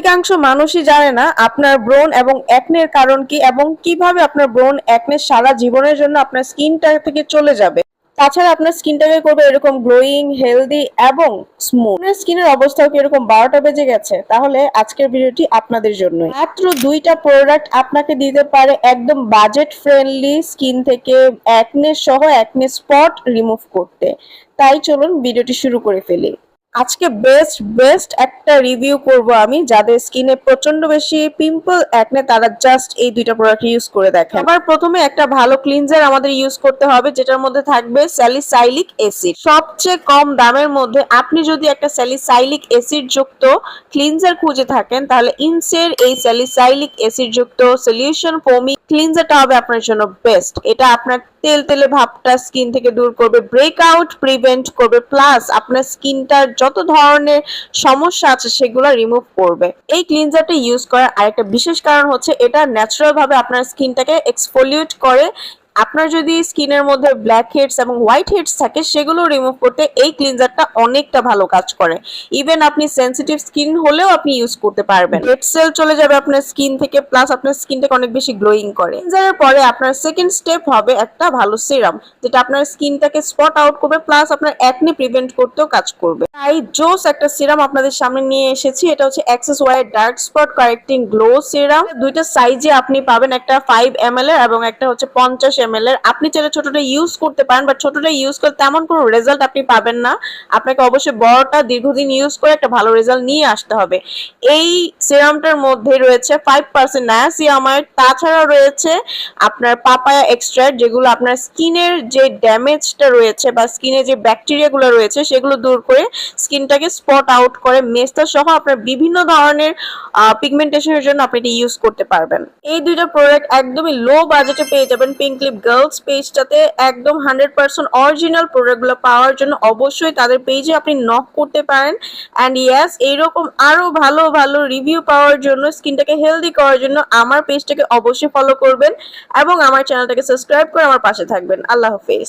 অধিকাংশ মানুষই জানে না আপনার ব্রণ এবং অ্যাকনের কারণ কি এবং কীভাবে আপনার ব্রণ অ্যাকনে সারা জীবনের জন্য আপনার স্কিনটা থেকে চলে যাবে। তাছাড়া আপনার স্কিনটাকে করবে এরকম গ্লোয়িং, হেলদি এবং স্মুথ। আপনার স্কিনের অবস্থাও কি এরকম বারোটা বেজে গেছে? তাহলে আজকের ভিডিওটি আপনাদের জন্য মাত্র দুইটা প্রোডাক্ট আপনাকে দিতে পারে একদম বাজেট ফ্রেন্ডলি স্কিন থেকে অ্যাকনে সহ অ্যাকনে স্পট রিমুভ করতে। তাই চলুন ভিডিওটি শুরু করে ফেলি। আজকে বেস্ট বেস্ট একটা রিভিউ করব আমি। যাদের স্কিনে প্রচণ্ড বেশি পিম্পল একনে তারা জাস্ট এই দুইটা প্রোডাক্ট ইউজ করে দেখেন। আবার প্রথমে একটা ভালো ক্লিনজার আমাদের ইউজ করতে হবে, যেটার মধ্যে থাকবে স্যালিসাইলিক অ্যাসিড সবচেয়ে কম দামের মধ্যে আপনি যদি একটা স্যালিসাইলিক অ্যাসিড যুক্ত ক্লিনজার খুঁজে থাকেন, তাহলে ইনসের এই স্যালিসাইলিক অ্যাসিড যুক্ত সলিউশন ফোমি ক্লিনজারটা হবে আপনার জন্য বেস্ট এটা আপনার তেল, তেলে ভাবটা স্কিন থেকে দূর করবে ব্রেক আউট প্রিভেন্ট করবে প্লাস আপনার স্কিনটার যত ধরনের সমস্যা আছে সেগুলো রিমুভ করবে। এই ক্লিনজারটা ইউজ করার আরেকটা বিশেষ কারণ হচ্ছে এটা ন্যাচারাল ভাবে আপনার স্কিনটাকে এক্সফোলিয়েট করে আপনার যদি স্কিনের মধ্যে ব্ল্যাক হেডস এবং হোয়াইট হেডস থাকে, সেগুলো রিমুভ করতে এই ক্লিনজারটা অনেকটা ভালো কাজ করে। ইভেন আপনি সেন্সিটিভ স্কিন হলেও আপনি ইউজ করতে পারবেন। ডেড সেল চলে যাবে আপনার স্কিন থেকে প্লাস আপনার স্কিনটাকে অনেক বেশি গ্লোয়িং করে। ক্লিনজারের পরে আপনার সেকেন্ড স্টেপ হবে একটা ভালো সিরাম যেটা আপনার স্কিনটাকে স্পট আউট করবে প্লাস আপনার অ্যাকনি প্রিভেন্ট করতেও কাজ করবে। তাই জোস একটা সিরাম আপনাদের সামনে নিয়ে এসেছি, এটা হচ্ছে Axis Y dark spot correcting glow serum দুইটা সাইজে আপনি পাবেন একটা ফাইভ এম এর এবং একটা হচ্ছে পঞ্চাশ এম এর, আপনি চাইলে ছোটটা ইউজ করতে পারেন বাট ছোটটা ইউজ করে তেমন কোনো রেজাল্ট আপনি পাবেন না। আপনাকে অবশ্যই বড়টা দীর্ঘদিন ইউজ করে একটা ভালো রেজাল্ট নিয়ে আসতে হবে। এই সিরামটার মধ্যে রয়েছে ফাইভ পার্সেন্ট নায়াসিয়ামাইড তাছাড়া রয়েছে আপনার পাপায়া এক্সট্রাক্ট যেগুলো আপনার স্কিনের যে ড্যামেজটা রয়েছে বা স্কিনে যে ব্যাকটেরিয়াগুলো রয়েছে, সেগুলো দূর করে স্কিনটাকে স্পট আউট করে মেস্তা সহ আপনার বিভিন্ন ধরনের পিগমেন্টেশনের জন্য আপনি এটা ইউজ করতে পারবেন। এই দুইটা প্রোডাক্ট একদমই লো বাজেটে পেয়ে যাবেন পিঙ্ক লিপ গার্লস পেজটাতে একদম হান্ড্রেড পার্সেন্ট অরিজিনাল প্রোডাক্টগুলো পাওয়ার জন্য অবশ্যই তাদের পেজে আপনি নক করতে পারেন। অ্যান্ড ইয়াস এইরকম আরও ভালো ভালো রিভিউ পাওয়ার জন্য, স্কিনটাকে হেলদি করার জন্য আমার পেজটাকে অবশ্যই ফলো করবেন এবং আমার চ্যানেলটাকে সাবস্ক্রাইব করে আমার পাশে থাকবেন। আল্লাহ হাফেজ।